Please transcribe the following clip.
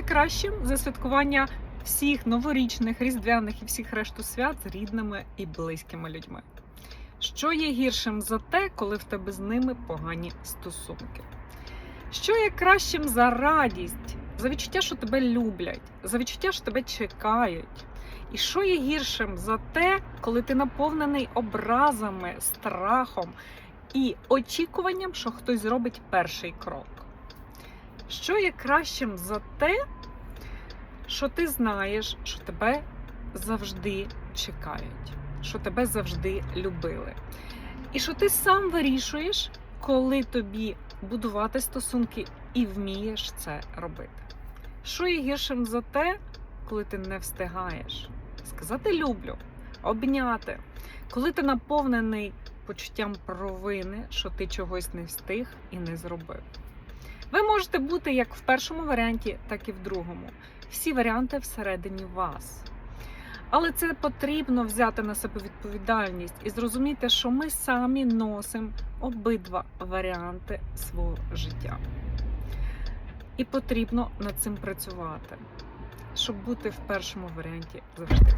є кращим за святкування всіх новорічних, різдвяних і всіх решту свят з рідними і близькими людьми? Що є гіршим за те, коли в тебе з ними погані стосунки? Що є кращим за радість, за відчуття, що тебе люблять, за відчуття, що тебе чекають? І що є гіршим за те, коли ти наповнений образами, страхом і очікуванням, що хтось зробить перший крок? Що є кращим за те, що ти знаєш, що тебе завжди чекають, що тебе завжди любили? І що ти сам вирішуєш, коли тобі будувати стосунки і вмієш це робити? Що є гіршим за те, коли ти не встигаєш сказати люблю, обняти, коли ти наповнений почуттям провини, що ти чогось не встиг і не зробив. Ви можете бути як в першому варіанті, так і в другому. Всі варіанти всередині вас. Але це потрібно взяти на себе відповідальність і зрозуміти, що ми самі носимо обидва варіанти свого життя. І потрібно над цим працювати, щоб бути в першому варіанті завжди.